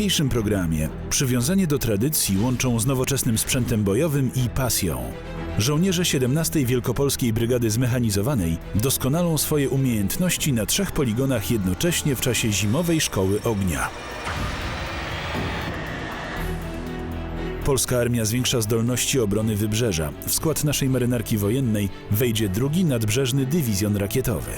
Dzisiejszym programie przywiązanie do tradycji łączą z nowoczesnym sprzętem bojowym i pasją. Żołnierze 17 Wielkopolskiej Brygady Zmechanizowanej doskonalą swoje umiejętności na trzech poligonach jednocześnie w czasie zimowej szkoły ognia. Polska armia zwiększa zdolności obrony wybrzeża. W skład naszej marynarki wojennej wejdzie drugi nadbrzeżny dywizjon rakietowy.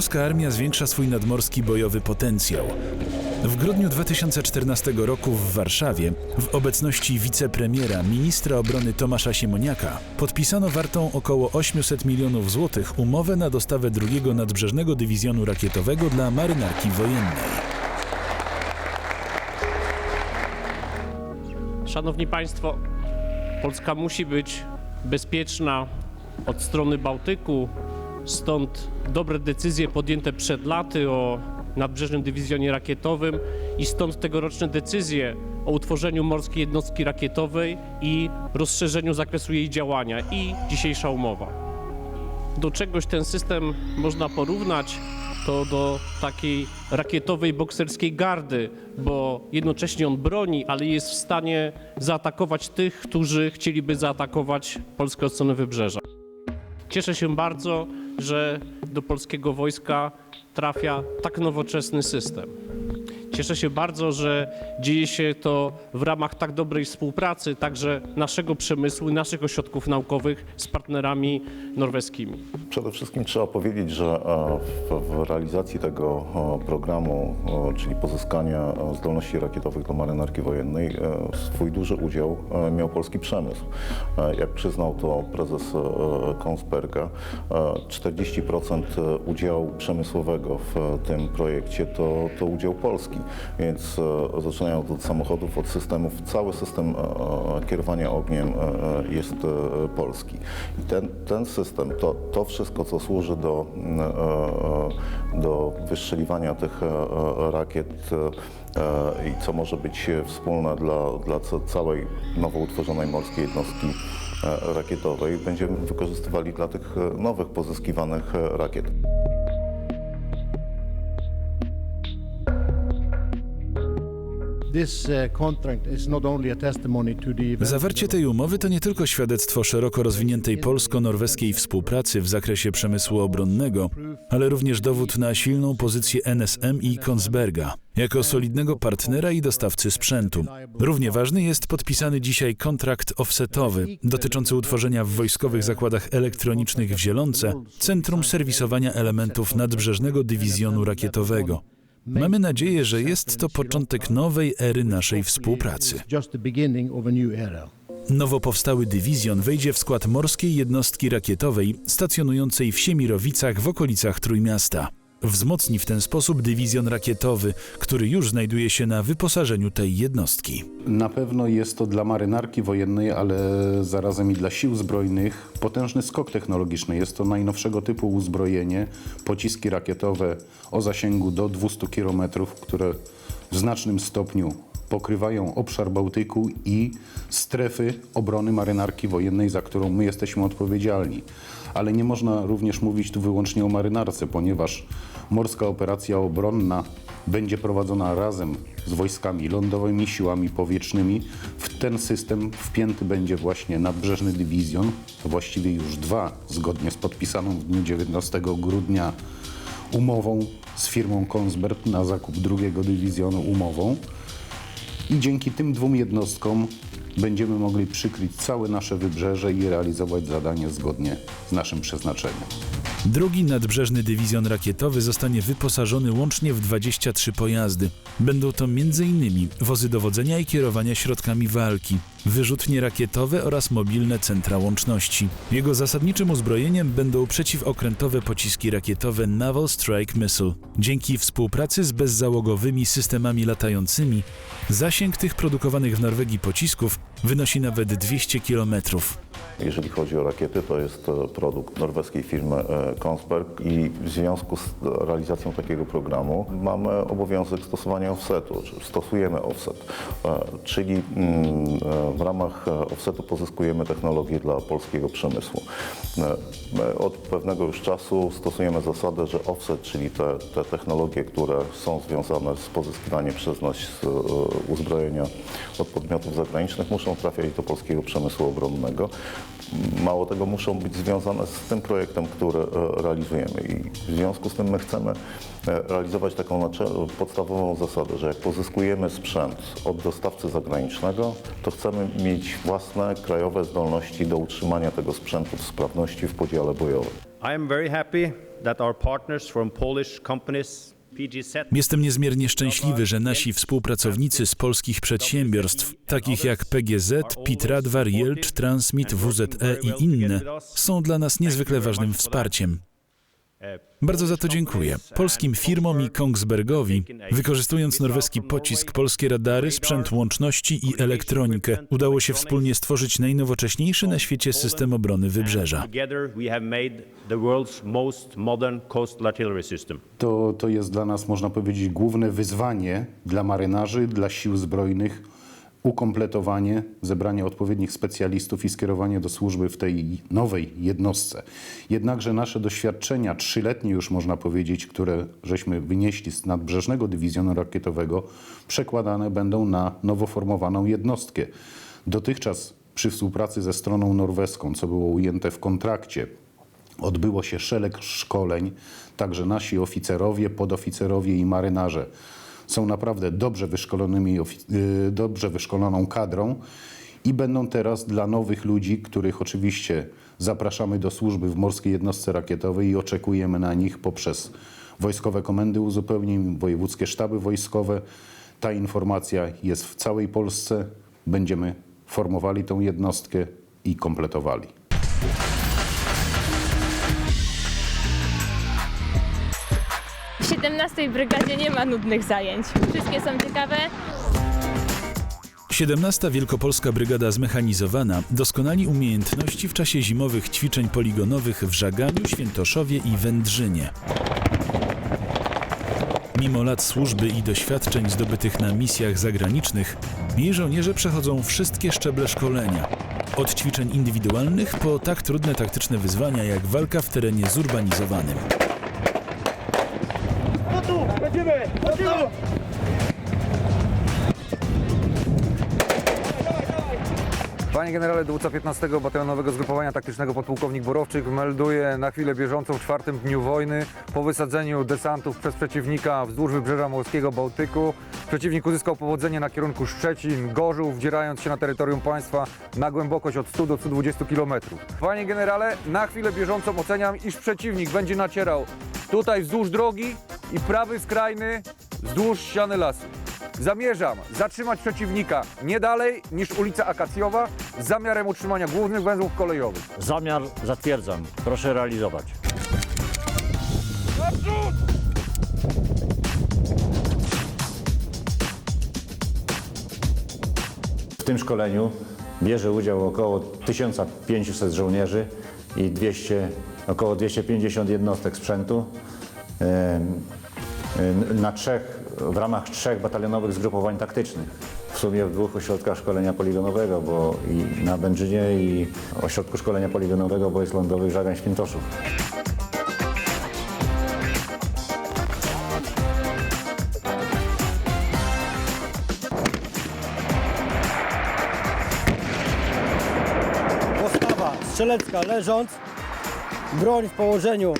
Polska armia zwiększa swój nadmorski bojowy potencjał. W grudniu 2014 roku w Warszawie, w obecności wicepremiera, ministra obrony Tomasza Siemoniaka, podpisano wartą około 800 milionów złotych umowę na dostawę drugiego nadbrzeżnego dywizjonu rakietowego dla marynarki wojennej. Szanowni Państwo, Polska musi być bezpieczna od strony Bałtyku, stąd dobre decyzje podjęte przed laty o nadbrzeżnym dywizjonie rakietowym i stąd tegoroczne decyzje o utworzeniu morskiej jednostki rakietowej i rozszerzeniu zakresu jej działania i dzisiejsza umowa. Do czegoś ten system można porównać, to do takiej rakietowej bokserskiej gardy, bo jednocześnie on broni, ale jest w stanie zaatakować tych, którzy chcieliby zaatakować Polskę od strony wybrzeża. Cieszę się bardzo, że do polskiego wojska trafia tak nowoczesny system. Cieszę się bardzo, że dzieje się to w ramach tak dobrej współpracy, także naszego przemysłu i naszych ośrodków naukowych z partnerami norweskimi. Przede wszystkim trzeba powiedzieć, że e, w, realizacji tego e, programu, e, czyli pozyskania zdolności rakietowych do marynarki wojennej, swój duży udział miał polski przemysł. Jak przyznał to prezes Kongsberga, e, 40% udziału przemysłowego w tym projekcie to, to udział polski, więc e, zaczynając od samochodów, od systemów, cały system e, kierowania ogniem e, jest e, polski. I ten, ten system, to, to wszystko, co służy do, e, e, do wystrzeliwania tych e, rakiet e, i co może być wspólne dla, dla ca- całej nowo utworzonej morskiej jednostki e, rakietowej, będziemy wykorzystywali dla tych e, nowych pozyskiwanych e, rakiet. Zawarcie tej umowy to nie tylko świadectwo szeroko rozwiniętej polsko-norweskiej współpracy w zakresie przemysłu obronnego, ale również dowód na silną pozycję NSM i Kongsberga jako solidnego partnera i dostawcy sprzętu. Równie ważny jest podpisany dzisiaj kontrakt offsetowy dotyczący utworzenia w wojskowych zakładach elektronicznych w Zielonce Centrum Serwisowania Elementów Nadbrzeżnego Dywizjonu Rakietowego. Mamy nadzieję, że jest to początek nowej ery naszej współpracy. Nowo powstały dywizjon wejdzie w skład morskiej jednostki rakietowej stacjonującej w Siemirowicach w okolicach Trójmiasta. Wzmocni w ten sposób dywizjon rakietowy, który już znajduje się na wyposażeniu tej jednostki. Na pewno jest to dla marynarki wojennej, ale zarazem i dla sił zbrojnych potężny skok technologiczny. Jest to najnowszego typu uzbrojenie, pociski rakietowe o zasięgu do 200 km, które w znacznym stopniu pokrywają obszar Bałtyku i strefy obrony marynarki wojennej, za którą my jesteśmy odpowiedzialni. Ale nie można również mówić tu wyłącznie o marynarce, ponieważ morska operacja obronna będzie prowadzona razem z wojskami lądowymi, siłami powietrznymi. W ten system wpięty będzie właśnie nadbrzeżny dywizjon, właściwie już dwa, zgodnie z podpisaną w dniu 19 grudnia umową z firmą Kongsberg na zakup drugiego dywizjonu umową. I dzięki tym dwóm jednostkom będziemy mogli przykryć całe nasze wybrzeże i realizować zadanie zgodnie z naszym przeznaczeniem. Drugi nadbrzeżny dywizjon rakietowy zostanie wyposażony łącznie w 23 pojazdy. Będą to m.in. wozy dowodzenia i kierowania środkami walki, wyrzutnie rakietowe oraz mobilne centra łączności. Jego zasadniczym uzbrojeniem będą przeciwokrętowe pociski rakietowe Naval Strike Missile. Dzięki współpracy z bezzałogowymi systemami latającymi, zasięg tych produkowanych w Norwegii pocisków wynosi nawet 200 kilometrów. Jeżeli chodzi o rakiety, to jest produkt norweskiej firmy e, Kongsberg i w związku z realizacją takiego programu mamy obowiązek stosowania offsetu, stosujemy offset, e, czyli mm, e, w ramach offsetu pozyskujemy technologię dla polskiego przemysłu. My Od pewnego już czasu stosujemy zasadę, że offset, czyli te, te technologie, które są związane z pozyskiwaniem przez nas uzbrojenia od podmiotów zagranicznych, muszą trafiać do polskiego przemysłu obronnego. Mało tego, muszą być związane z tym projektem, który e, realizujemy i w związku z tym my chcemy e, realizować taką podstawową zasadę, że jak pozyskujemy sprzęt od dostawcy zagranicznego, to chcemy mieć własne krajowe zdolności do utrzymania tego sprzętu w sprawności w podziale bojowym. I am very happy that our partners from Polish companies Jestem niezmiernie szczęśliwy, że nasi współpracownicy z polskich przedsiębiorstw, takich jak PGZ, Pitradwar, Jelcz, Transmit, WZE i inne, są dla nas niezwykle ważnym wsparciem. Bardzo za to dziękuję. Polskim firmom i Kongsbergowi, wykorzystując norweski pocisk, polskie radary, sprzęt łączności i elektronikę, udało się wspólnie stworzyć najnowocześniejszy na świecie system obrony wybrzeża. To, to jest dla nas, można powiedzieć, główne wyzwanie dla marynarzy, dla sił zbrojnych, ukompletowanie, zebranie odpowiednich specjalistów i skierowanie do służby w tej nowej jednostce. Jednakże nasze doświadczenia, trzyletnie już można powiedzieć, które żeśmy wynieśli z nadbrzeżnego dywizjonu rakietowego, przekładane będą na nowo formowaną jednostkę. Dotychczas przy współpracy ze stroną norweską, co było ujęte w kontrakcie, Odbyło się szereg szkoleń, także nasi oficerowie, podoficerowie i marynarze są naprawdę dobrze, wyszkolonymi, y, dobrze wyszkoloną kadrą i będą teraz dla nowych ludzi, których oczywiście zapraszamy do służby w Morskiej Jednostce Rakietowej i oczekujemy na nich poprzez wojskowe komendy uzupełnień, wojewódzkie sztaby wojskowe. Ta informacja jest w całej Polsce. Będziemy formowali tą jednostkę i kompletowali. 17 brygadzie nie ma nudnych zajęć. Wszystkie są ciekawe. 17. Wielkopolska Brygada Zmechanizowana doskonali umiejętności w czasie zimowych ćwiczeń poligonowych w Żaganiu, Świętoszowie i Wędrzynie. Mimo lat służby i doświadczeń zdobytych na misjach zagranicznych, jej żołnierze przechodzą wszystkie szczeble szkolenia. Od ćwiczeń indywidualnych po tak trudne taktyczne wyzwania jak walka w terenie zurbanizowanym. Lecimy! Lecimy! Panie generale, dowódca 15 Batalionowego Zgrupowania Taktycznego podpułkownik Borowczyk melduje na chwilę bieżącą w czwartym dniu wojny po wysadzeniu desantów przez przeciwnika wzdłuż wybrzeża morskiego Bałtyku. Przeciwnik uzyskał powodzenie na kierunku Szczecin, Gorzów, wdzierając się na terytorium państwa na głębokość od 100 do 120 km. Panie generale, na chwilę bieżącą oceniam, iż przeciwnik będzie nacierał tutaj wzdłuż drogi i prawy skrajny wzdłuż ściany lasu. Zamierzam zatrzymać przeciwnika nie dalej niż ulica Akacjowa z zamiarem utrzymania głównych węzłów kolejowych. Zamiar zatwierdzam. Proszę realizować. W tym szkoleniu bierze udział około 1500 żołnierzy i 200, około 250 jednostek sprzętu na trzech, w ramach trzech batalionowych zgrupowań taktycznych. Sumie w dwóch ośrodkach szkolenia poligonowego, bo i na Będzinie i ośrodku szkolenia poligonowego wojsk lądowych Żagań Świętoszów. Postawa strzelecka leżąc, broń w położeniu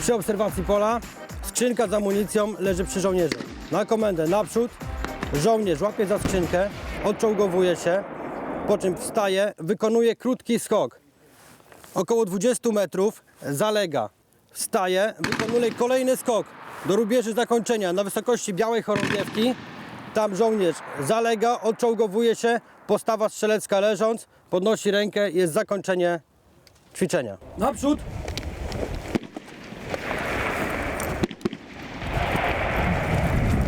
przy obserwacji pola, skrzynka z amunicją leży przy żołnierzu. Na komendę naprzód, żołnierz łapie za skrzynkę, odczołgowuje się, po czym wstaje, wykonuje krótki skok. Około 20 metrów, zalega, wstaje, wykonuje kolejny skok do rubieży zakończenia na wysokości białej chorągiewki. Tam żołnierz zalega, odczołgowuje się, postawa strzelecka leżąc, podnosi rękę, jest zakończenie ćwiczenia. Naprzód!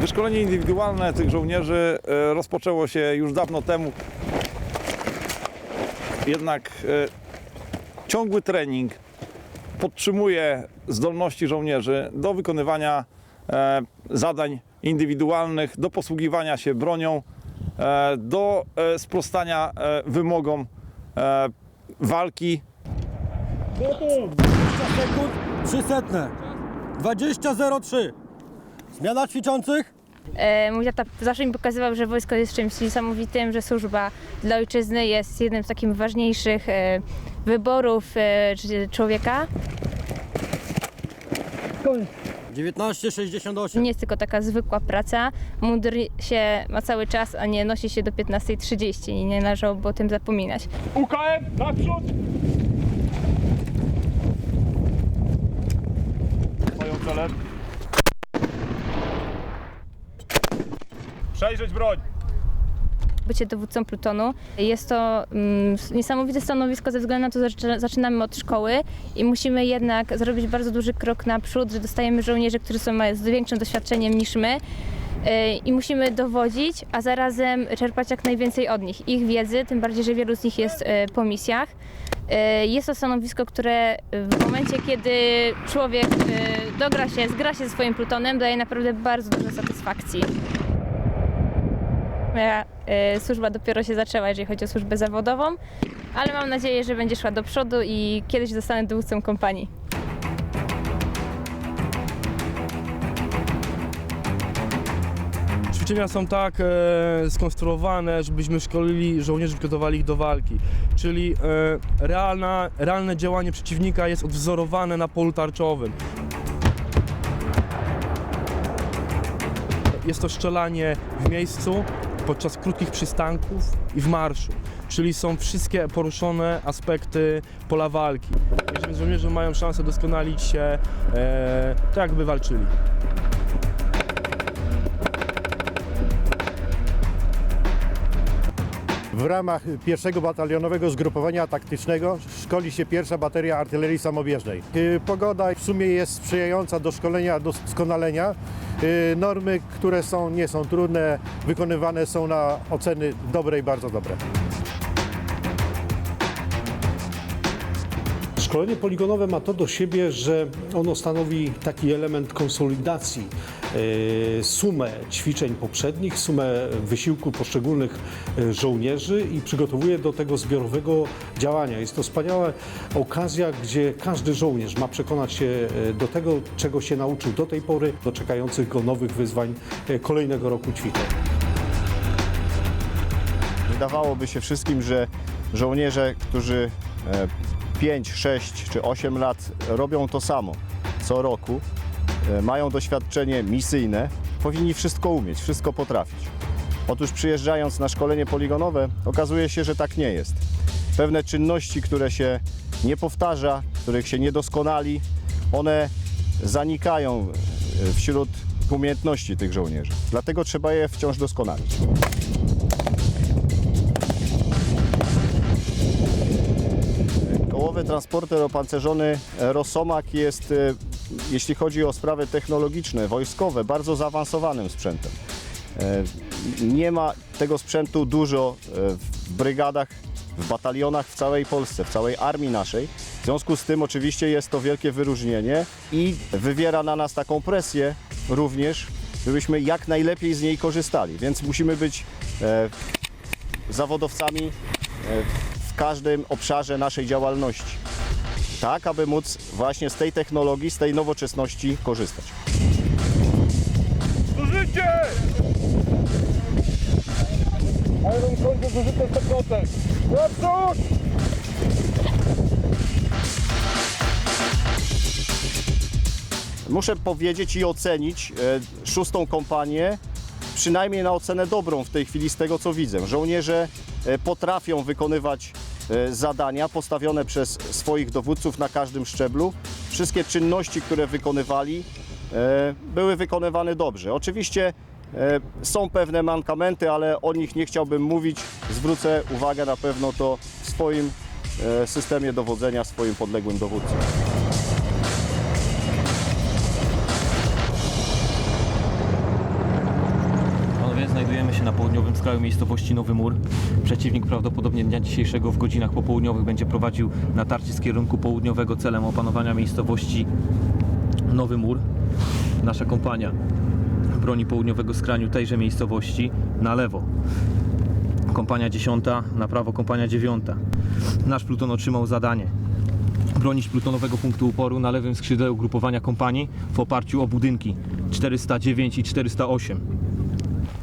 Wyszkolenie indywidualne tych żołnierzy e, rozpoczęło się już dawno temu. Jednak ciągły trening podtrzymuje zdolności żołnierzy do wykonywania e, zadań indywidualnych, do posługiwania się bronią, e, do e, sprostania e, wymogom e, walki 20 sekund, 3 setne. 20.03. Zmiana ćwiczących. E, mój tata zawsze mi pokazywał, że wojsko jest czymś niesamowitym, że służba dla ojczyzny jest jednym z takich ważniejszych e, wyborów e, człowieka. 19.68. Nie jest tylko taka zwykła praca. Mundur się ma cały czas, a nie nosi się do 15.30 i nie należałoby o tym zapominać. UKM naprzód! Swoją celem. Przejrzeć broń! bycie dowódcą plutonu. Jest to mm, niesamowite stanowisko ze względu na to, że zaczy- zaczynamy od szkoły i musimy jednak zrobić bardzo duży krok naprzód, że dostajemy żołnierzy, którzy są z większym doświadczeniem niż my. yy, I musimy dowodzić, a zarazem czerpać jak najwięcej od nich, ich wiedzy, tym bardziej, że wielu z nich jest yy, po misjach. Yy, Jest to stanowisko, które w momencie, kiedy człowiek dogra się, zgra się ze swoim plutonem, daje naprawdę bardzo dużo satysfakcji. Moja y, służba dopiero się zaczęła, jeżeli chodzi o służbę zawodową, ale mam nadzieję, że będzie szła do przodu i kiedyś zostanę dowódcą kompanii. Ćwiczenia są tak e, skonstruowane, żebyśmy szkolili żołnierzy, przygotowali ich do walki. Czyli e, realna, realne działanie przeciwnika jest odwzorowane na polu tarczowym. Jest to strzelanie w miejscu, podczas krótkich przystanków i w marszu. Czyli są wszystkie poruszone aspekty pola walki. Jeżeli żołnierze mają szansę doskonalić się, e, tak jakby walczyli. W ramach pierwszego batalionowego zgrupowania taktycznego szkoli się pierwsza bateria artylerii samobieżnej. Y, Pogoda w sumie jest sprzyjająca do szkolenia, doskonalenia. Y, Normy, które są, nie są trudne, wykonywane są na oceny dobre i bardzo dobre. Szkolenie poligonowe ma to do siebie, że ono stanowi taki element konsolidacji, sumę ćwiczeń poprzednich, sumę wysiłku poszczególnych e, żołnierzy i przygotowuje do tego zbiorowego działania. Jest to wspaniała okazja, gdzie każdy żołnierz ma przekonać się e, do tego, czego się nauczył do tej pory, do czekających go nowych wyzwań e, kolejnego roku ćwiczeń. Wydawałoby się wszystkim, że żołnierze, którzy 5, 6 czy 8 lat robią to samo co roku, e, mają doświadczenie misyjne, powinni wszystko umieć, wszystko potrafić. Otóż przyjeżdżając na szkolenie poligonowe, okazuje się, że tak nie jest. Pewne czynności, które się nie powtarza, których się nie doskonali, one zanikają e, wśród umiejętności tych żołnierzy. Dlatego trzeba je wciąż doskonalić. Kołowy transporter opancerzony Rosomak jest, e, jeśli chodzi o sprawy technologiczne, wojskowe, bardzo zaawansowanym sprzętem. E, Nie ma tego sprzętu dużo e, w brygadach, w batalionach w całej Polsce, w całej armii naszej. W związku z tym oczywiście jest to wielkie wyróżnienie i wywiera na nas taką presję również, żebyśmy jak najlepiej z niej korzystali. Więc musimy być e, zawodowcami w każdym obszarze naszej działalności. Tak, aby móc właśnie z tej technologii, z tej nowoczesności korzystać. Zużycie! Iron kończy zużyte 100%. Naprzód! Muszę powiedzieć i ocenić e, szóstą kompanię przynajmniej na ocenę dobrą w tej chwili z tego co widzę. Żołnierze e, potrafią wykonywać zadania postawione przez swoich dowódców na każdym szczeblu. Wszystkie czynności, które wykonywali, e, były wykonywane dobrze. Oczywiście e, są pewne mankamenty, ale o nich nie chciałbym mówić. Zwrócę uwagę na pewno to w swoim e, systemie dowodzenia, swoim podległym dowódcom. Skraju miejscowości Nowy Mur. Przeciwnik prawdopodobnie dnia dzisiejszego w godzinach popołudniowych będzie prowadził natarcie z kierunku południowego celem opanowania miejscowości Nowy Mur. Nasza kompania broni południowego skraju tejże miejscowości na lewo. Kompania 10, na prawo kompania 9. Nasz pluton otrzymał zadanie bronić plutonowego punktu uporu na lewym skrzydle ugrupowania kompanii w oparciu o budynki 409 i 408.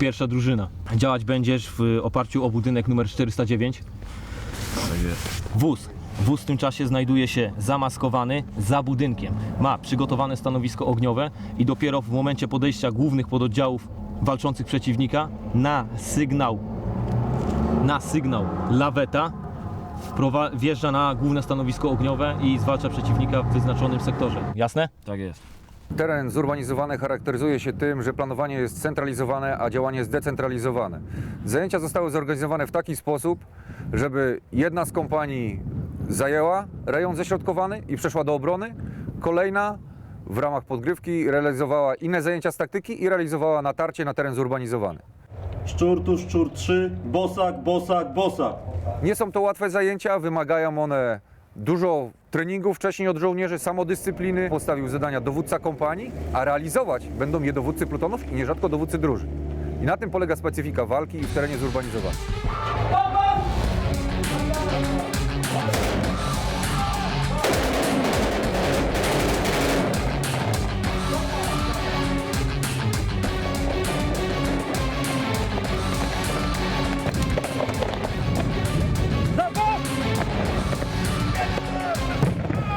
Pierwsza drużyna. Działać będziesz w oparciu o budynek numer 409. Wóz. Wóz w tym czasie znajduje się zamaskowany za budynkiem. Ma przygotowane stanowisko ogniowe i dopiero w momencie podejścia głównych pododdziałów walczących przeciwnika na sygnał na sygnał laweta wjeżdża na główne stanowisko ogniowe i zwalcza przeciwnika w wyznaczonym sektorze. Jasne? Tak jest. Teren zurbanizowany charakteryzuje się tym, że planowanie jest centralizowane, a działanie zdecentralizowane. Zajęcia zostały zorganizowane w taki sposób, żeby jedna z kompanii zajęła rejon ześrodkowany i przeszła do obrony, kolejna w ramach podgrywki realizowała inne zajęcia z taktyki i realizowała natarcie na teren zurbanizowany. Szczur tu szczur 3, bosak, bosak, bosak. Nie są to łatwe zajęcia, wymagają one dużo treningów wcześniej od żołnierzy, samodyscypliny. Postawił zadania dowódca kompanii, a realizować będą je dowódcy plutonów i nierzadko dowódcy drużyn. I na tym polega specyfika walki w terenie zurbanizowanym.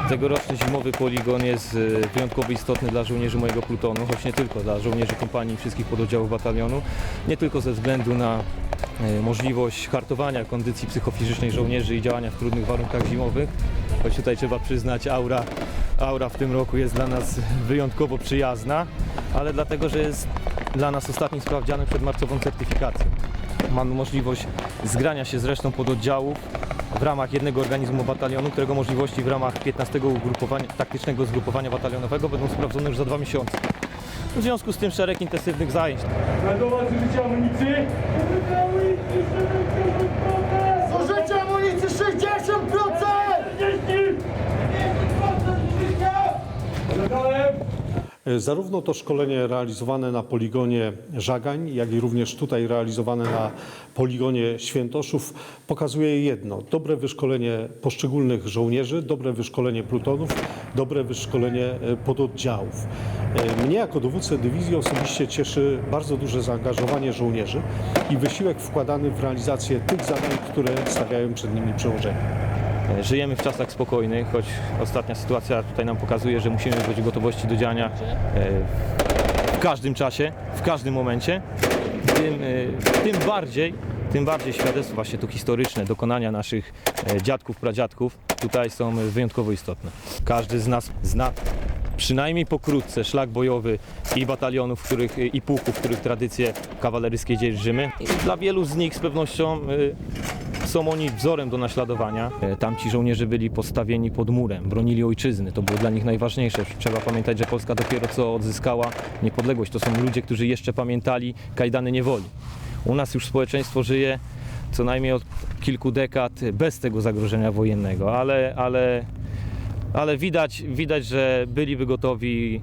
Tegoroczny zimowy poligon jest e, wyjątkowo istotny dla żołnierzy mojego plutonu, choć nie tylko dla żołnierzy kompanii i wszystkich pododdziałów batalionu. Nie tylko ze względu na e, możliwość hartowania kondycji psychofizycznej żołnierzy i działania w trudnych warunkach zimowych, choć tutaj trzeba przyznać, aura, aura w tym roku jest dla nas wyjątkowo przyjazna, ale dlatego, że jest dla nas ostatnim sprawdzianem przed marcową certyfikacją. Mamy możliwość zgrania się z resztą pododdziałów w ramach jednego organizmu batalionu, którego możliwości w ramach 15 ugrupowania, taktycznego zgrupowania batalionowego będą sprawdzone już za dwa miesiące. W związku z tym szereg intensywnych zajęć. Zarówno to szkolenie realizowane na poligonie Żagań, jak i również tutaj realizowane na poligonie Świętoszów pokazuje jedno. Dobre wyszkolenie poszczególnych żołnierzy, dobre wyszkolenie plutonów, dobre wyszkolenie e, pododdziałów. E, Mnie jako dowódcę dywizji osobiście cieszy bardzo duże zaangażowanie żołnierzy i wysiłek wkładany w realizację tych zadań, które stawiają przed nimi przełożeni. Żyjemy w czasach spokojnych, choć ostatnia sytuacja tutaj nam pokazuje, że musimy być gotowości do działania e, w każdym czasie, w każdym momencie. Tym, e, tym bardziej, tym bardziej świadectwo właśnie to historyczne dokonania naszych e, dziadków, pradziadków tutaj są wyjątkowo istotne. Każdy z nas zna przynajmniej pokrótce szlak bojowy i batalionów, których, i pułków, których tradycje kawaleryjskie dzierżymy. Dla wielu z nich z pewnością są oni wzorem do naśladowania. E, Tamci żołnierze byli postawieni pod murem, bronili ojczyzny, to było dla nich najważniejsze. Trzeba pamiętać, że Polska dopiero co odzyskała niepodległość. To są ludzie, którzy jeszcze pamiętali kajdany niewoli. U nas już społeczeństwo żyje co najmniej od kilku dekad bez tego zagrożenia wojennego, ale, ale, ale widać, widać, że byliby gotowi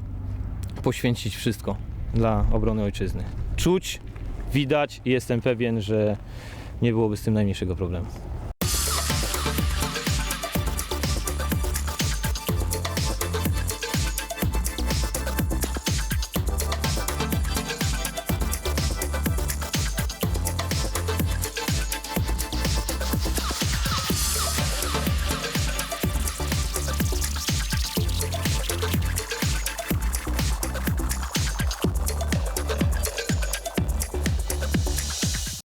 poświęcić wszystko dla obrony ojczyzny. Czuć, widać i jestem pewien, że nie byłoby z tym najmniejszego problemu.